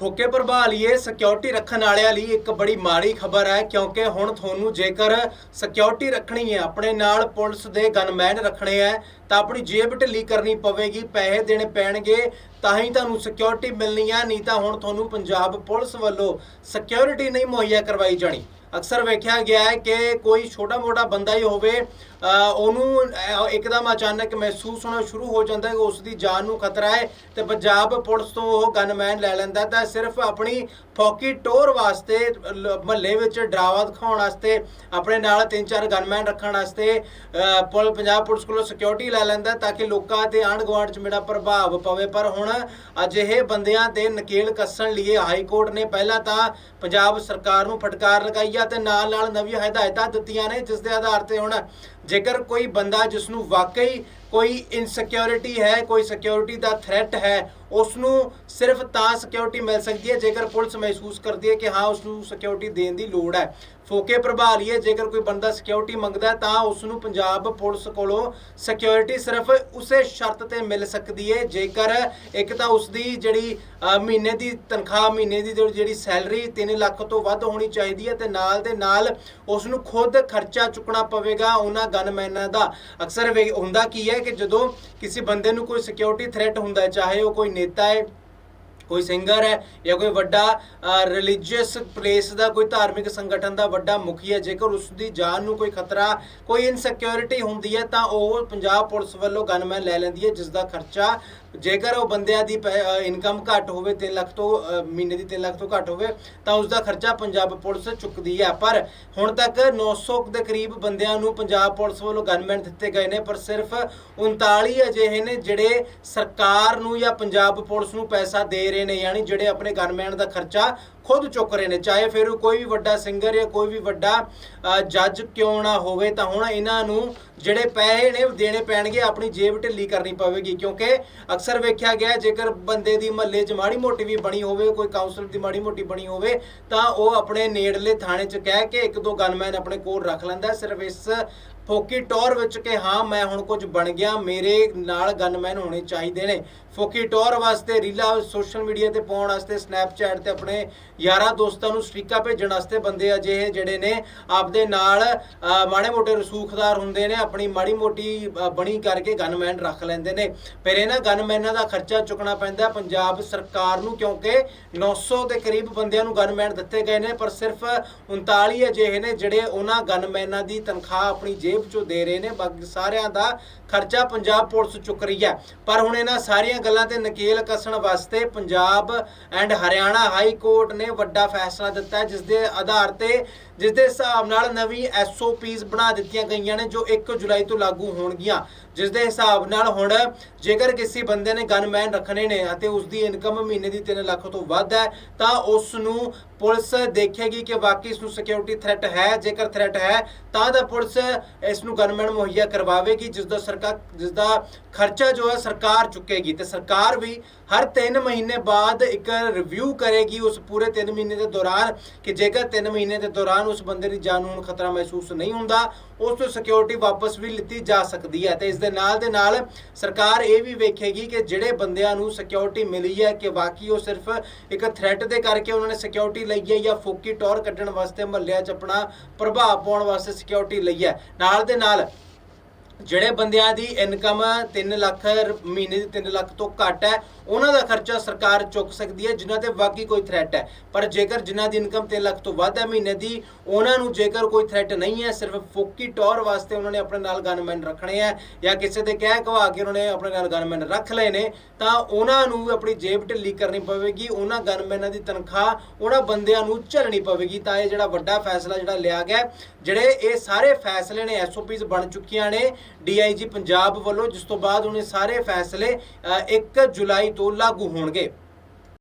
ਫੋਕੇ ਪ੍ਰਭਾ ਲਈਏ ਸਿਕਿਉਰਿਟੀ ਰੱਖਣ ਵਾਲਿਆਂ ਲਈ ਇੱਕ ਬੜੀ ਮਾੜੀ ਖਬਰ ਹੈ, ਕਿਉਂਕਿ ਹੁਣ ਤੁਹਾਨੂੰ ਜੇਕਰ ਸਿਕਿਉਰਿਟੀ ਰੱਖਣੀ ਹੈ, ਆਪਣੇ ਨਾਲ ਪੁਲਿਸ ਦੇ ਗਨਮੈਨ ਰੱਖਣੇ ਹੈ, ਤਾਂ ਆਪਣੀ ਜੇਬ ਢਿੱਲੀ ਕਰਨੀ ਪਵੇਗੀ, ਪੈਸੇ ਦੇਣੇ ਪੈਣਗੇ ਤਾਂ ਹੀ ਤੁਹਾਨੂੰ ਸਿਕਿਉਰਿਟੀ ਮਿਲਣੀ ਹੈ ਨਹੀਂ ਤਾਂ ਹੁਣ ਤੁਹਾਨੂੰ ਪੰਜਾਬ ਪੁਲਿਸ ਵੱਲੋਂ ਸਿਕਿਉਰਿਟੀ ਨਹੀਂ ਮੁਹੱਈਆ ਕਰਵਾਈ ਜਾਣੀ। ਅਕਸਰ ਵੇਖਿਆ ਗਿਆ ਹੈ ਕਿ ਕੋਈ ਛੋਟਾ-ਮੋਟਾ ਬੰਦਾ ਹੀ ਹੋਵੇ ਉਹਨੂੰ ਇੱਕਦਮ ਅਚਾਨਕ ਮਹਿਸੂਸ ਹੋਣਾ ਸ਼ੁਰੂ ਹੋ ਜਾਂਦਾ ਹੈ ਕਿ ਉਸ ਦੀ ਜਾਨ ਨੂੰ ਖਤਰਾ ਹੈ ਤੇ ਪੰਜਾਬ ਪੁਲਿਸ ਤੋਂ ਉਹ ਗਨਮੈਨ ਲੈ ਲੈਂਦਾ ਤਾਂ ਸਿਰਫ ਆਪਣੀ ਫੌਕੀ ਟੋਰ ਵਾਸਤੇ ਮਹੱਲੇ ਵਿੱਚ ਡਰਾਵਾ ਦਿਖਾਉਣ ਵਾਸਤੇ, ਆਪਣੇ ਨਾਲ ਤਿੰਨ ਚਾਰ ਗਨਮੈਨ ਰੱਖਣ ਵਾਸਤੇ ਪੁਲ, ਪੰਜਾਬ ਪੁਲਿਸ ਕੋਲੋਂ ਸਿਕਿਉਰਿਟੀ ਲੈ ਲੈਂਦਾ ਤਾਂ ਕਿ ਲੋਕਾਂ ਤੇ ਆਂਢ ਗੁਆਂਢ 'ਚ ਮੇਰਾ ਪ੍ਰਭਾਵ ਪਵੇ। ਪਰ ਹੁਣ ਅਜਿਹੇ ਬੰਦਿਆਂ ਤੇ ਨਕੇਲ ਕੱਸਣ ਲਈ ਹਾਈ ਕੋਰਟ ਨੇ ਪਹਿਲਾਂ ਤਾਂ ਪੰਜਾਬ ਸਰਕਾਰ ਨੂੰ ਫਟਕਾਰ ਲਗਾਈ ਆ ਤੇ ਨਾਲ ਨਾਲ ਨਵੀਆਂ ਹਦਾਇਤਾਂ ਦਿੱਤੀਆਂ ਨੇ, ਜਿਸ ਦੇ ਆਧਾਰ ਤੇ ਹੁਣ ਜੇਕਰ ਕੋਈ ਬੰਦਾ ਜਿਸ ਨੂੰ ਵਾਕਈ ਕੋਈ ਇਨਸਿਕਿਉਰਿਟੀ ਹੈ, ਕੋਈ ਸਿਕਿਉਰਿਟੀ ਦਾ ਥ੍ਰੈਟ ਹੈ ਉਸ ਨੂੰ ਸਿਰਫ ਤਾਂ ਸਿਕਿਉਰਿਟੀ ਮਿਲ ਸਕਦੀ ਹੈ ਜੇਕਰ ਪੁਲਿਸ ਮਹਿਸੂਸ ਕਰਦੀ ਹੈ ਕਿ ਹਾਂ ਉਸ ਨੂੰ ਸਿਕਿਉਰਿਟੀ ਦੇਣ ਦੀ ਲੋੜ ਹੈ। ਫੋਕੇ ਪ੍ਰਭਾ ਲਈਏ ਜੇਕਰ ਕੋਈ ਬੰਦਾ ਸਿਕਿਉਰਿਟੀ ਮੰਗਦਾ ਤਾਂ ਉਸ ਨੂੰ ਪੰਜਾਬ ਪੁਲਿਸ ਕੋਲੋਂ ਸਿਕਿਉਰਿਟੀ ਸਿਰਫ ਉਸੇ ਸ਼ਰਤ ਤੇ ਮਿਲ ਸਕਦੀ ਹੈ, ਜੇਕਰ ਇੱਕ ਤਾਂ ਉਸ ਦੀ ਜਿਹੜੀ ਮਹੀਨੇ ਦੀ ਤਨਖਾਹ, ਮਹੀਨੇ ਦੀ ਜਿਹੜੀ- ਸੈਲਰੀ 3 ਲੱਖ ਤੋਂ ਵੱਧ ਹੋਣੀ ਚਾਹੀਦੀ ਹੈ ਤੇ ਨਾਲ ਦੇ ਨਾਲ ਉਸ ਨੂੰ ਖੁਦ ਖਰਚਾ ਚੁੱਕਣਾ ਪਵੇਗਾ ਉਹਨਾਂ ਗਨਮੈਨਾਂ ਦਾ। ਅਕਸਰ ਹੁੰਦਾ ਕੀ ਹੈ ਕਿ ਜਦੋਂ ਕਿਸੇ ਬੰਦੇ ਨੂੰ ਕੋਈ ਸਿਕਿਉਰਿਟੀ ਥ੍ਰੈਟ ਹੁੰਦਾ ਹੈ, ਚਾਹੇ ਉਹ ਕੋਈ ਨੇਤਾ ਹੈ ਕੋਈ ਸਿੰਗਰ ਹੈ ਜਾਂ ਕੋਈ ਵੱਡਾ ਰਿਲੀਜੀਅਸ ਪਲੇਸ ਦਾ, ਕੋਈ ਧਾਰਮਿਕ ਸੰਗਠਨ ਦਾ ਵੱਡਾ ਮੁਖੀ ਹੈ, ਜੇਕਰ ਉਸ ਦੀ ਜਾਨ ਨੂੰ ਕੋਈ ਖਤਰਾ, ਕੋਈ ਇਨਸਿਕਿਉਰਿਟੀ ਹੁੰਦੀ ਹੈ, ਤਾਂ ਉਹ ਪੰਜਾਬ ਪੁਲਿਸ ਵੱਲੋਂ ਗਨਮੈਨ ਲੈ ਲੈਂਦੀ ਹੈ ਜਿਸ ਦਾ ਖਰਚਾ ਜੇਕਰ ਉਹ ਬੰਦਿਆਂ ਦੀ ਇਨਕਮ ਘੱਟ ਹੋਵੇ 3 ਲੱਖ ਤੋਂ ਮਹੀਨੇ ਦੀ 3 ਲੱਖ ਤੋਂ ਘੱਟ ਹੋਵੇ, ਤਾਂ ਉਸ ਦਾ ਖਰਚਾ ਪੰਜਾਬ ਪੁਲਿਸ ਚੁੱਕਦੀ ਹੈ। ਪਰ ਹੁਣ ਤੱਕ 900 ਦੇ ਕਰੀਬ ਬੰਦਿਆਂ ਨੂੰ ਪੰਜਾਬ ਪੁਲਿਸ ਵੱਲੋਂ ਗਨਮੈਨ ਦਿੱਤੇ ਗਏ ਨੇ, ਪਰ ਸਿਰਫ 39 ਅਜਿਹੇ ਨੇ ਜਿਹੜੇ ਸਰਕਾਰ ਨੂੰ ਜਾਂ ਪੰਜਾਬ ਪੁਲਿਸ ਨੂੰ ਪੈਸਾ ਦੇ ਰਹੇ ਨੇ ਯਾਨੀ ਜਿਹੜੇ ਆਪਣੇ ਗਨਮੈਨ ਦਾ ਖਰਚਾ ਖੁਦ ਚੁੱਕ ਰਹੇ ਨੇ ਚਾਹੇ ਫਿਰ ਕੋਈ ਵੀ ਵੱਡਾ ਸਿੰਗਰ ਜਾਂ ਕੋਈ ਵੀ ਵੱਡਾ ਅ, ਜੱਜ ਕਿਉਂ ਨਾ ਹੋਵੇ ਤਾਂ ਹੁਣ ਇਹਨਾਂ ਨੂੰ ਜਿਹੜੇ ਪੈਸੇ ਨੇ ਦੇਣੇ ਪੈਣਗੇ, ਆਪਣੀ ਜੇਬ ਢਿੱਲੀ ਕਰਨੀ ਪਵੇਗੀ, ਕਿਉਂਕਿ ਅਕਸਰ ਵੇਖਿਆ ਗਿਆ ਜੇਕਰ ਬੰਦੇ ਦੀ ਮਹੱਲੇ 'ਚ ਮਾੜੀ ਮੋਟੀ ਵੀ ਬਣੀ ਹੋਵੇ, ਕੋਈ ਕਾਉਂਸਲਰ ਦੀ ਮਾੜੀ ਮੋਟੀ ਬਣੀ ਹੋਵੇ, ਤਾਂ ਉਹ ਆਪਣੇ ਨੇੜਲੇ ਥਾਣੇ 'ਚ ਕਹਿ ਕੇ ਇੱਕ ਦੋ ਗਨਮੈਨ ਆਪਣੇ ਕੋਲ ਰੱਖ ਲੈਂਦਾ ਸਿਰਫ ਇਸ ਫੋਕੀ ਟੌਰ ਵਿੱਚ ਕਿ ਹਾਂ, ਮੈਂ ਹੁਣ ਕੁਝ ਬਣ ਗਿਆ, ਮੇਰੇ ਨਾਲ ਗਨਮੈਨ ਹੋਣੇ ਚਾਹੀਦੇ ਨੇ। ਫੋਕੀ ਟੌਰ ਵਾਸਤੇ ਰੀਲਾ ਸੋਸ਼ਲ ਮੀਡੀਆ ਤੇ ਪਾਉਣ ਵਾਸਤੇ ਸਨੈਪਚੈਟ ਤੇ ਆਪਣੇ ਯਾਰਾਂ ਦੋਸਤਾਂ ਨੂੰ ਸਟ੍ਰੀਕਾਂ ਭੇਜਣ ਵਾਸਤੇ ਬੰਦੇ ਅਜਿਹੇ ਜਿਹੜੇ ਨੇ, ਆਪਦੇ ਨਾਲ ਮਾੜੇ ਮੋਟੇ ਰਸੂਖਦਾਰ ਹੁੰਦੇ ਨੇ ਆਪਣੀ ਮਾੜੀ ਮੋਟੀ ਬਣੀ ਕਰਕੇ ਗਨਮੈਨ ਰੱਖ ਲੈਂਦੇ ਨੇ। ਫਿਰ ਇਹਨਾਂ ਗਨਮੈਨਾਂ ਦਾ ਖਰਚਾ ਚੁੱਕਣਾ ਪੈਂਦਾ ਪੰਜਾਬ ਸਰਕਾਰ ਨੂੰ, ਕਿਉਂਕਿ 900 ਦੇ ਕਰੀਬ ਬੰਦਿਆਂ ਨੂੰ ਗਨਮੈਨ ਦਿੱਤੇ ਗਏ ਨੇ, ਪਰ ਸਿਰਫ 39 ਅਜਿਹੇ ਨੇ ਜਿਹੜੇ ਉਹਨਾਂ ਗਨਮੈਨਾਂ ਦੀ ਤਨਖਾਹ ਆਪਣੀ ਜੇਬ ਚੋਂ ਦੇ ਰਹੇ ਨੇ। ਬਾਕੀ ਸਾਰਿਆਂ ਦਾ ਖਰਚਾ ਪੰਜਾਬ ਪੁਲਿਸ ਚੁੱਕ ਰਹੀ ਹੈ। ਪਰ ਹੁਣ ਇਹਨਾਂ ਸਾਰੀਆਂ ਗੱਲਾਂ ਤੇ ਨਕੇਲ ਕੱਸਣ ਵਾਸਤੇ Punjab and Haryana high court ਨੇ ਵੱਡਾ ਫੈਸਲਾ ਦਿੱਤਾ ਹੈ ਜਿਸ ਦੇ ਆਧਾਰ ਤੇ ਜਿਸ ਦੇ ਹਿਸਾਬ ਨਾਲ ਨਵੀਂ ਐਸਓਪੀਜ਼ ਬਣਾ ਦਿੱਤੀਆਂ ਗਈਆਂ ਨੇ, ਜੋ ਇੱਕ ਜੁਲਾਈ ਤੋਂ ਲਾਗੂ ਹੋਣਗੀਆਂ। ਜਿਸ ਦੇ ਹਿਸਾਬ ਨਾਲ ਹੁਣ ਜੇਕਰ ਕਿਸੇ ਬੰਦੇ ਨੇ ਗਨਮੈਨ ਰੱਖਣੇ ਨੇ ਅਤੇ ਉਸ ਦੀ ਇਨਕਮ ਮਹੀਨੇ ਦੀ 3 ਲੱਖ ਤੋਂ ਵੱਧ ਹੈ, ਤਾਂ ਉਸ ਨੂੰ ਪੁਲਿਸ ਦੇਖੇਗੀ ਕਿ ਵਾਕਈ ਇਸ ਨੂੰ ਸਿਕਿਉਰਿਟੀ ਥ੍ਰੈਟ ਹੈ। ਜੇਕਰ ਥ੍ਰੈਟ ਹੈ, ਤਾਂ ਤਾਂ ਪੁਲਿਸ ਇਸ ਨੂੰ ਗਨਮੈਨ ਮੁਹੱਈਆ ਕਰਵਾਵੇਗੀ ਜਿਸ ਦਾ ਸਰਕਾਰ ਜਿਸ ਦਾ ਖਰਚਾ ਜੋ ਹੈ ਸਰਕਾਰ ਚੁੱਕੇਗੀ। ਤੇ ਸਰਕਾਰ ਵੀ ਹਰ 3 ਮਹੀਨੇ ਬਾਅਦ ਇੱਕ ਰਿਵਿਊ ਕਰੇਗੀ ਉਸ ਪੂਰੇ 3 ਮਹੀਨੇ ਦੇ ਦੌਰਾਨ ਕਿ ਜੇਕਰ 3 ਮਹੀਨੇ ਦੇ ਦੌਰਾਨ ਉਸ ਬੰਦੇ ਦੀ ਜਾਨ ਨੂੰ ਹੁਣ ਖਤਰਾ ਮਹਿਸੂਸ ਨਹੀਂ ਹੁੰਦਾ, ਉਸ ਤੋਂ ਸਿਕਿਉਰਿਟੀ ਵਾਪਸ ਵੀ ਲਿੱਤੀ ਜਾ ਸਕਦੀ ਹੈ ਤੇ ਇਸ ਦੇ ਨਾਲ ਦੇ ਨਾਲ ਸਰਕਾਰ ਇਹ ਵੀ ਵੇਖੇਗੀ ਕਿ ਜਿਹੜੇ ਬੰਦਿਆਂ ਨੂੰ ਸਿਕਿਉਰਿਟੀ ਮਿਲੀ ਹੈ ਕਿ ਵਾਕਈ ਉਹ ਸਿਰਫ ਇੱਕ ਥ੍ਰੈਟ ਦੇ ਕਰਕੇ ਉਹਨਾਂ ਨੇ ਸਿਕਿਉਰਿਟੀ ਲਈ ਹੈ ਜਾਂ ਫੋਕੀ ਟੌਰ ਕੱਢਣ ਵਾਸਤੇ ਮਹੱਲਿਆਂ 'ਚ ਆਪਣਾ ਪ੍ਰਭਾਵ ਪਾਉਣ ਵਾਸਤੇ ਸਿਕਿਉਰਿਟੀ ਲਈ ਹੈ। ਨਾਲ ਦੇ ਨਾਲ ਜਿਹੜੇ ਬੰਦਿਆਂ ਦੀ ਇਨਕਮ 3 ਲੱਖ ਮਹੀਨੇ ਦੀ 3 ਲੱਖ ਤੋਂ ਘੱਟ ਹੈ, ਉਹਨਾਂ ਦਾ ਖਰਚਾ ਸਰਕਾਰ ਚੁੱਕ ਸਕਦੀ ਹੈ, ਜਿਨ੍ਹਾਂ ਤੇ ਵਾਕਈ ਕੋਈ ਥ੍ਰੈਟ ਹੈ। ਪਰ ਜੇਕਰ ਜਿਨ੍ਹਾਂ ਦੀ ਇਨਕਮ 3 ਲੱਖ ਤੋਂ ਵੱਧ ਹੈ ਮਹੀਨੇ ਦੀ, ਉਹਨਾਂ ਨੂੰ ਜੇਕਰ ਕੋਈ ਥ੍ਰੈਟ ਨਹੀਂ ਹੈ, ਸਿਰਫ ਫੋਕੀ ਟੌਰ ਵਾਸਤੇ ਉਹਨਾਂ ਨੇ ਆਪਣੇ ਨਾਲ ਗਨਮੈਨ ਰੱਖਣੇ ਆ ਜਾਂ ਕਿਸੇ ਦੇ ਕਹਿ ਕਵਾ ਕੇ ਉਹਨਾਂ ਨੇ ਆਪਣੇ ਨਾਲ ਗਨਮੈਨ ਰੱਖ ਲਏ ਨੇ, ਤਾਂ ਉਹਨਾਂ ਨੂੰ ਵੀ ਆਪਣੀ ਜੇਬ ਢਿੱਲੀ ਕਰਨੀ ਪਵੇਗੀ, ਉਹਨਾਂ ਗਨਮੈਨਾਂ ਦੀ ਤਨਖਾਹ ਉਹਨਾਂ ਬੰਦਿਆਂ ਨੂੰ ਝੱਲਣੀ ਪਵੇਗੀ, ਤਾਂ ਇਹ ਜਿਹੜਾ ਵੱਡਾ ਫੈਸਲਾ ਜਿਹੜਾ ਲਿਆ ਗਿਆ ਜਿਹੜੇ ਇਹ ਸਾਰੇ ਫੈਸਲੇ ਨੇ ਐਸਓਪੀਜ਼ ਬਣ ਚੁੱਕੀਆਂ ਨੇ ਡੀਆਈਜੀ ਪੰਜਾਬ ਵੱਲੋਂ ਜਿਸ ਤੋਂ ਬਾਅਦ ਉਹਨੇ ਸਾਰੇ ਫੈਸਲੇ ਅ, 1 ਜੁਲਾਈ ਤੋਂ ਲਾਗੂ ਹੋਣਗੇ।